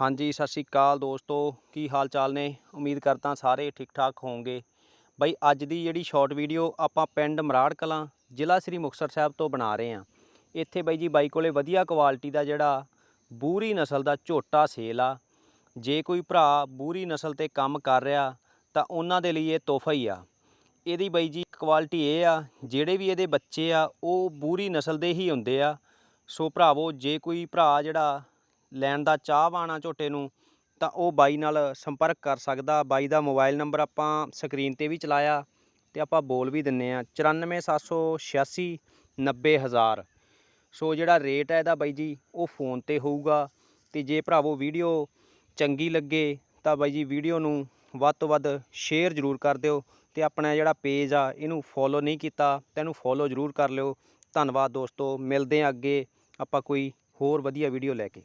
ਹਾਂਜੀ, ਸਤਿ ਸ਼੍ਰੀ ਅਕਾਲ ਦੋਸਤੋ। ਕੀ ਹਾਲ ਚਾਲ ਨੇ? ਉਮੀਦ ਕਰਦਾ ਸਾਰੇ ਠੀਕ ਠਾਕ ਹੋਵੋਗੇ। ਬਈ, ਅੱਜ ਦੀ ਜਿਹੜੀ ਸ਼ਾਰਟ ਵੀਡੀਓ ਆਪਾਂ ਪਿੰਡ ਮਰਾੜ ਕਲਾਂ, ਜ਼ਿਲ੍ਹਾ ਸ੍ਰੀ ਮੁਕਤਸਰ ਸਾਹਿਬ ਤੋਂ ਬਣਾ ਰਹੇ ਹਾਂ। ਇੱਥੇ ਬਾਈ ਜੀ ਬਾਈ ਕੋਲੇ ਵਧੀਆ ਕੁਆਲਿਟੀ ਦਾ ਜਿਹੜਾ ਬੂਰੀ ਨਸਲ ਦਾ ਝੋਟਾ ਸੇਲ ਆ। ਜੇ ਕੋਈ ਭਰਾ ਬੂਰੀ ਨਸਲ ਤੇ ਕੰਮ ਕਰ ਰਿਹਾ, ਤਾਂ ਉਹਨਾਂ ਦੇ ਲਈ ਇਹ ਤੋਹਫਾ ਹੀ ਆ। ਇਹਦੀ ਬਾਈ ਜੀ ਕੁਆਲਿਟੀ ਇਹ ਆ, ਜਿਹੜੇ ਵੀ ਇਹਦੇ ਬੱਚੇ ਆ, ਉਹ ਬੂਰੀ ਨਸਲ ਦੇ ਹੀ ਹੁੰਦੇ ਆ। ਸੋ ਭਰਾਵੋ, ਜੇ ਕੋਈ ਭਰਾ ਜਿਹੜਾ ਲੈਣ ਦਾ ਚਾਹਵਾਨ ਆ ਝੋਟੇ ਨੂੰ, ਤਾਂ ਉਹ ਬਾਈ ਨਾਲ ਸੰਪਰਕ ਕਰ ਸਕਦਾ। ਬਾਈ ਦਾ ਮੋਬਾਈਲ ਨੰਬਰ ਆਪਾਂ ਸਕਰੀਨ ਤੇ ਵੀ ਚਲਾਇਆ ਤੇ ਆਪਾਂ ਬੋਲ ਵੀ ਦਿੰਨੇ ਆ 94786 90000 ਸੋ ਜਿਹੜਾ ਰੇਟ ਹੈ ਇਹਦਾ ਬਾਈ ਜੀ, ਉਹ ਫੋਨ ਤੇ ਹੋਊਗਾ ਤੇ ਜੇ ਭਰਾਵੋ ਵੀਡੀਓ ਚੰਗੀ ਲੱਗੇ ਤਾਂ ਬਾਈ ਜੀ ਵੀਡੀਓ ਨੂੰ ਵੱਧ ਤੋਂ ਵੱਧ ਸ਼ੇਅਰ ਜ਼ਰੂਰ ਕਰ ਦਿਓ ਤੇ ਆਪਣਾ ਜਿਹੜਾ ਪੇਜ ਆ ਇਹਨੂੰ ਫੋਲੋ ਨਹੀਂ ਕੀਤਾ ਤਾਂ ਇਹਨੂੰ ਫੋਲੋ ਜ਼ਰੂਰ ਕਰ ਲਿਓ। ਧੰਨਵਾਦ ਦੋਸਤੋ, ਮਿਲਦੇ ਆ ਅੱਗੇ, ਆਪਾਂ ਕੋਈ ਹੋਰ ਵਧੀਆ ਵੀਡੀਓ ਲੈ ਕੇ।